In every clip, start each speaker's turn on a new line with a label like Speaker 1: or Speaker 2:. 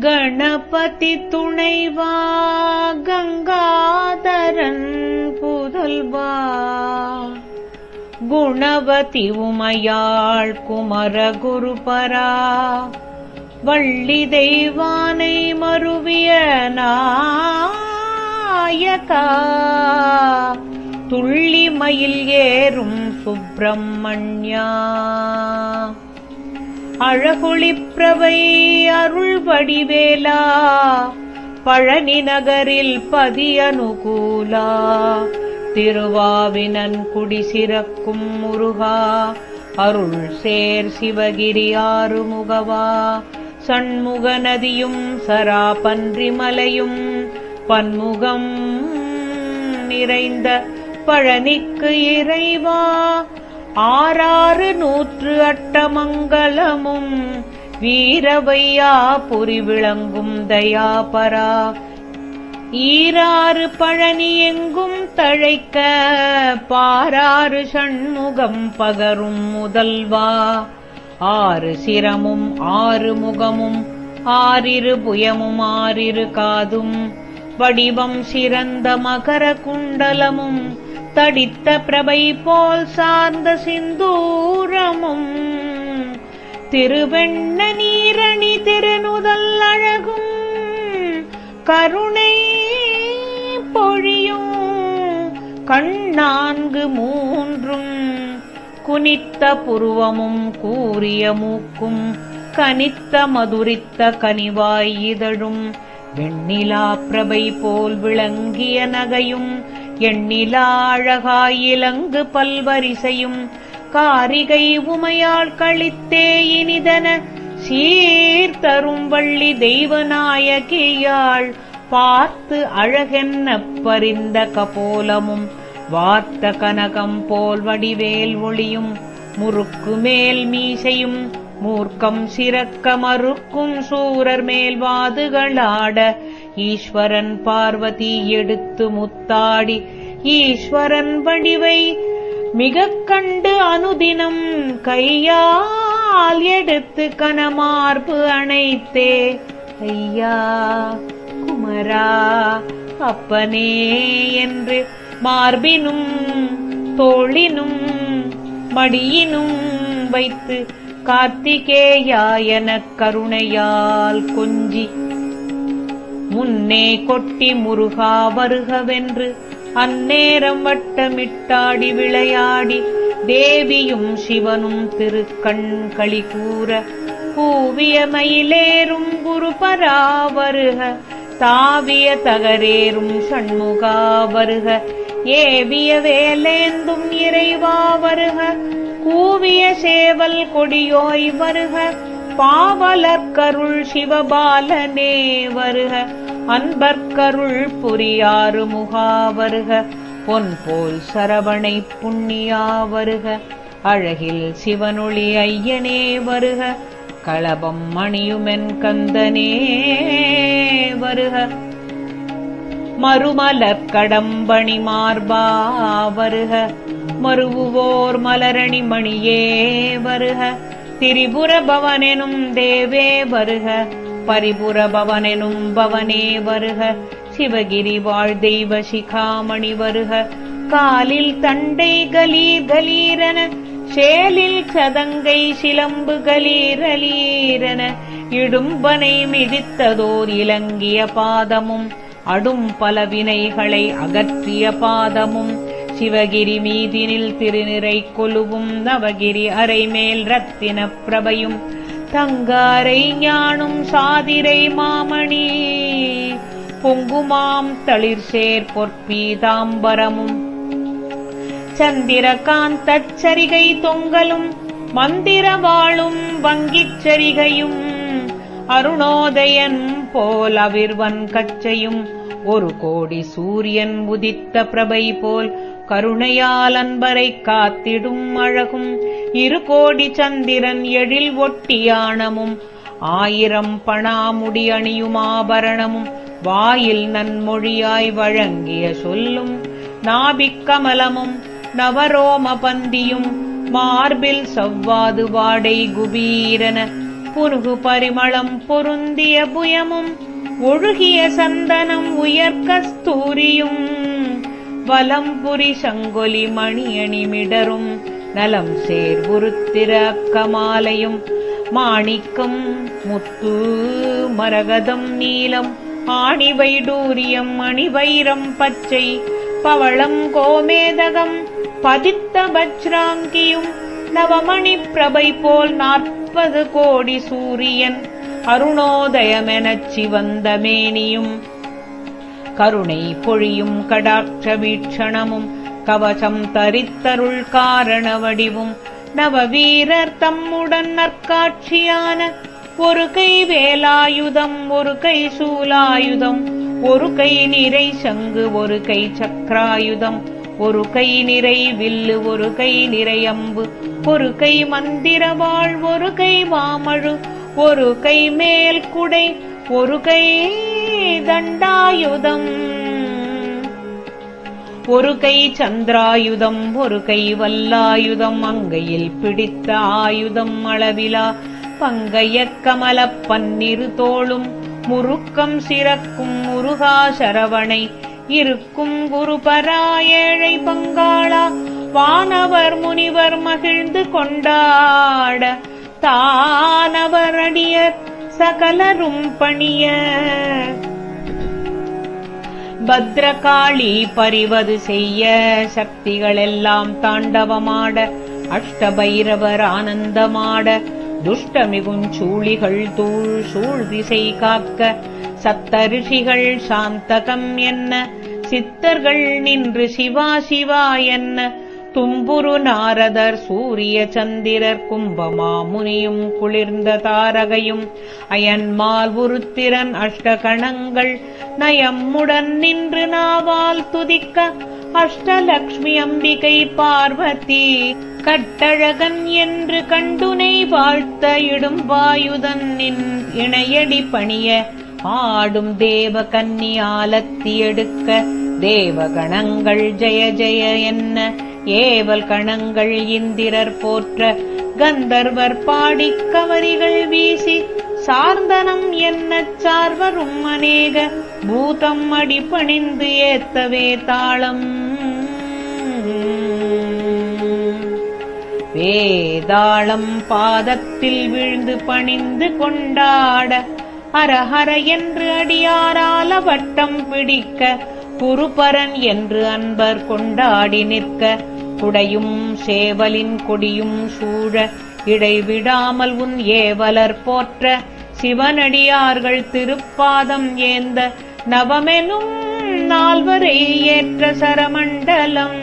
Speaker 1: கணபதி துணைவா கங்காதரன் புதல்வா. குணவதி உமையாள் குமர குருபரா வள்ளி தெய்வானை மருவிய நாயகா. துள்ளி மயில் ஏறும் சுப்பிரமணியா. அழகுளிப்பிரவை அருள் வடிவேலா பழனி நகரில் பதி அனுகூலா திருவாவினன் குடிசிறக்கும் முருகா அருள் சேர் சிவகிரி ஆறுமுகவா சண்முக நதியும் சராபன்றி மலையும் பன்முகம் நிறைந்த பழனிக்கு இறைவா ஆறாறு நூற்று அட்டமங்கலமும் வீரவையா புரி விளங்கும் தயாபரா. ஈராறு பழனி எங்கும் தழைக்க பாராறு சண்முகம் பகரும் முதல்வா. ஆறு சிரமும் ஆறு முகமும் ஆறிரு புயமும் ஆறிரு காதும். வடிவம் சிறந்த மகர குண்டலமும் தடித்த பிரபை போல் சார்ந்த சிந்தூரமும் திருவெண்ண நீரணி திருநுதல் அழகும் கருணை பொழியும் கண்ணான்கு மூன்றும் குனித்த புருவமும் கூறிய மூக்கும் கனித்த மதுரித்த கனிவாய் இதழும் வெண்ணிலா பிரபை போல் விளங்கிய நகையும் எண்ணிலா அழகாய் இலங்கு பல்வரிசையும் காரிகை உமையாள் கழித்தே இனிதன சீர்தரும் வள்ளி தெய்வநாயகியாள் பார்த்து அழகென்ன பரிந்த கபோலமும் வார்த்த கனகம் போல் வடிவேல் ஒளியும் முறுக்கு மேல் மீசையும் மூர்க்கம் சிறக்க மறுக்கும் சூரர் மேல் வாதுகளாட ஈஸ்வரன் பார்வதி எடுத்து முத்தாடி ஈஸ்வரன் வடிவை மிகக் கண்டு அனுதினம் கையால் எடுத்து கனமார்பு அணைத்தே. ஐயா குமரா அப்பனே என்று மார்பினும் தோளினும் மடியினும் வைத்து கார்த்திகேயா எனக் கருணையால் கொஞ்சி முன்னே கொட்டி முருகா வருகவென்று அந்நேரம் வட்டமிட்டாடி விளையாடி தேவியும் சிவனும் திருக்கண் களி கூற கூவிய மயிலேறும் குருபரா வருக தாவிய தகரேறும் சண்முகா வருக ஏவிய வேலேந்தும் இறைவா வருக கூவிய சேவல் கொடியோய் வருக பாவலர்கருள் சிவபாலனே வருக. அன்பர்கருள் புரியாறு முகா வருக பொன் போல் சரவணை புண்ணியா வருக அழகில் சிவனொளி ஐயனே வருக களபம் மணியுமென் கந்தனே வருக. மறுமலர் கடம்பணி மார்பா வருக மறுவுவோர் மலரணி மணியே வருக திரிபுர பவனெனும் தேவே வருக. பரிபுர பவனெனும் பவனே வருக. சிவகிரி வாழ் தெய்வ சிகாமணி வருக. காலில் தண்டை கலீர் கலீரன சேலில் சதங்கை சிலம்பு கலீரலீரன இடும்பனை மிதித்ததோர் இலங்கிய பாதமும் அடும் பல வினைகளை அகற்றிய பாதமும் சிவகிரி மீதினில் திருநிறை கொலுவும் நவகிரி அரைமேல் ரத்தின பிரபையும் தங்காரை ஞானும் சாதிரை மாமணி. பொங்குமாம் தளிர்சேர் பொற்பீதாம்பரமும் சந்திரகாந்த சரிகை தொங்கலும் மந்திர வாழும் வங்கிச் சரிகையும். அருணோதயன் போல் அவிர்வன் கச்சையும் ஒரு கோடி சூரியன் உதித்த பிரபை போல் கருணையால் அன்பரை காத்திடும் அழகும். இரு கோடி சந்திரன் எழில் ஒட்டியானமும் ஆயிரம் பணாமுடி அணியும் ஆபரணமும் வாயில் நன்மொழியாய் வழங்கிய சொல்லும் நாபிக்கமலமும் நவரோம பந்தியும் மார்பில் சவ்வாது வாடை குபீரன புருகு பரிமளம் பொருந்திய புயமும் ஒழுகிய சந்தனம் உயர் கஸ்தூரியும் வலம்புரி சங்கொலி மணியணி மிடரும். நலம் சேர்வுருத்திர அக்கமாலையும் மாணிக்கம் முத்து மரகதம் நீலம். ஆணிவை டூரியம் மணிவைரம் பச்சை. பவளம் கோமேதகம் பதித்த பஜ்ராங்கியும் நவமணி பிரபை போல் நாற்பது கோடி சூரியன். அருணோதயமெனச் சிவந்த மேனியும். கருணை பொழியும் கடாட்ச வீட்சணமும் கவசம் தரித்தருள் காரண வடிவும் நவவீரர் தம்முடன் நற்காட்சியான ஒரு கை வேலாயுதம் ஒரு கை சூலாயுதம் ஒரு கை நிறை சங்கு ஒரு கை சக்கராயுதம் ஒரு கை நிறை வில்லு ஒரு கை நிறை அம்பு ஒரு கை மந்திரவாள் ஒரு கை மாமழு ஒரு கை மேல் குடை ஒரு கை தண்டாயுதம். ஒரு கை சந்திராயுதம் ஒரு கை வல்லாயுதம். அங்கையில் பிடித்த ஆயுதம் அளவிலா பங்கைய கமல பன்னிரு தோளும். முருக்கம் சிறக்கும் முருகா சரவணை இருக்கும் குருபரா ஏழை பங்காளா. வானவர் முனிவர் மகிழ்ந்து கொண்டாட தானவர் அடியர் சகலரும் பணிய. பத்ரகாளி பறிவது செய்ய சக்திகளெல்லாம் தாண்டவமாட அஷ்டபைரவர் ஆனந்தமாட துஷ்டமிகும் சூழிகள் தூள் சூழ் திசை காக்க சத்தரிஷிகள் சாந்தகம் என்ன சித்தர்கள் நின்று சிவா சிவா என்ன தும்புரு நாரதர் சூரிய சந்திரர் கும்பமாமுனியும் குளிர்ந்த தாரகையும் அயன்மால் உருத்திரன் அஷ்டகணங்கள் நயம்முடன் நின்று நாவால் துதிக்க அஷ்டலக்ஷ்மி அம்பிகை பார்வதி. கட்டழகன் என்று கண்டுனை வாழ்த்த இடும் வாயுதன் நின் இணையடி பணிய ஆடும் தேவ கன்னியாலத்தி எடுக்க தேவகணங்கள் ஜெய ஜெய என்ன ஏவல் கணங்கள் இந்திரர் போற்ற கந்தர்வர் பாடிக் கவரிகள் வீசி சார்ந்தனம் என்ன சார்வரும் அநேக பூதம் அடிபணிந்து ஏத்தவே தாளம். வேதாளம் பாதத்தில் விழுந்து பணிந்து கொண்டாட ஹரஹர என்று அடியாரால வட்டம் பிடிக்க குருபரன் என்று அன்பர் கொண்டாடி நிற்க குடையும் சேவலின் கொடியும் சூழ இடைவிடாமல் உன் ஏவலர் போற்ற சிவனடியார்கள் திருப்பாதம் ஏந்த நவமெனும் நால்வரை ஏற்ற சரமண்டலம்.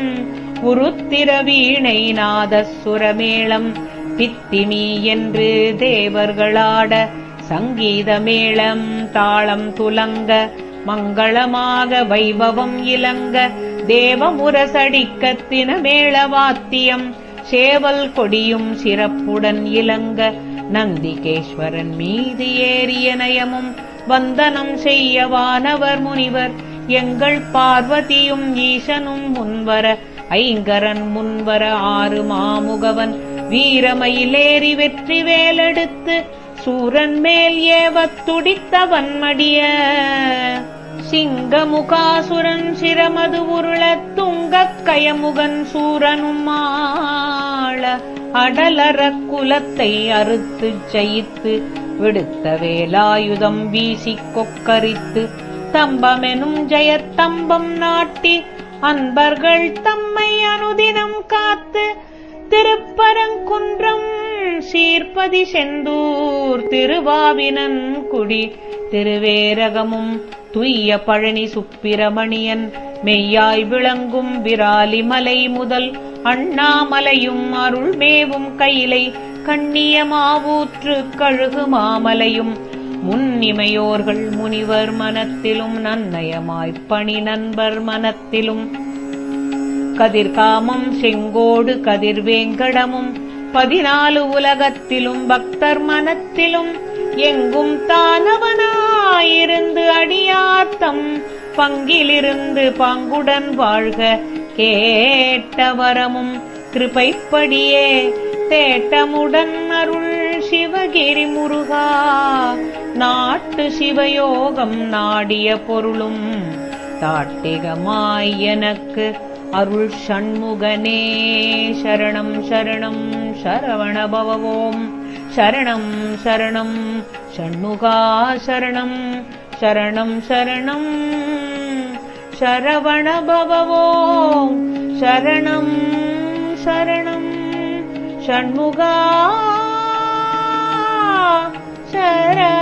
Speaker 1: உருத்திர வீணை நாதசுரமேளம் பித்திமி என்று தேவர்களாட சங்கீத மேளம் தாளம் துலங்க மங்களமாக வைபவம் இலங்க தேவமுரசடிக்கத்தின மேளவாத்தியம். சேவல் கொடியும் சிறப்புடன் இலங்க. நந்திகேஸ்வரன் மீது ஏறிய நயமும் வந்தனம் செய்ய வானவர் முனிவர். எங்கள் பார்வதியும் ஈசனும் முன்வர ஐங்கரன் முன்வர ஆறு மாமுகவன். வீரமயிலேறி வெற்றி வேலெடுத்து சூரன் மேல் ஏவத் துடித்தவன் மடிய. சிங்கமுகாசுரன் சிரமது உருள துங்கக் கயமுகன் சூரனுமாள ஆள அடலர குலத்தை அறுத்துச் ஜெயித்து விடுத்த வேலாயுதம் வீசிக் கொக்கரித்து தம்பமெனும் ஜெயத்தம்பம் நாட்டி அன்பர்கள் தம்மை அனுதினம் காத்து திருப்பரங்குன்றம் சீர்பதி செந்தூர் திருவாவினன் குடி திருவேரகமும் துய்ய பழனி சுப்பிரமணியன் மெய்யாய் விளங்கும் விராலி மலை முதல் அண்ணாமலையும் அருள்மேவும் கையிலை கண்ணியமாவூற்று கழுகு மாமலையும். முன்னிமையோர்கள் முனிவர் மனத்திலும் நன்னயமாய்ப் பணி நண்பர் மனத்திலும். கதிர்காமம் செங்கோடு கதிர்வேங்கடமும் பதினாலு உலகத்திலும் பக்தர் மனத்திலும். எங்கும் தானவனா தானவனாயிருந்து அடியார்த்தம் பங்கிலிருந்து பங்குடன் வாழ்க. கேட்ட வரமும் கிருபைப்படியே தேட்டமுடன் அருள் சிவகிரி முருகா. நாட்டு சிவயோகம் நாடிய பொருளும் தாட்டிகமாய் எனக்கு அருள் சண்முகனே. சரணம் சரணம் சரவண रणम् षण्मुगा शरणम् शरणं शरणम् शरवण भवो शरणं शरणम् षण्मुगा शरण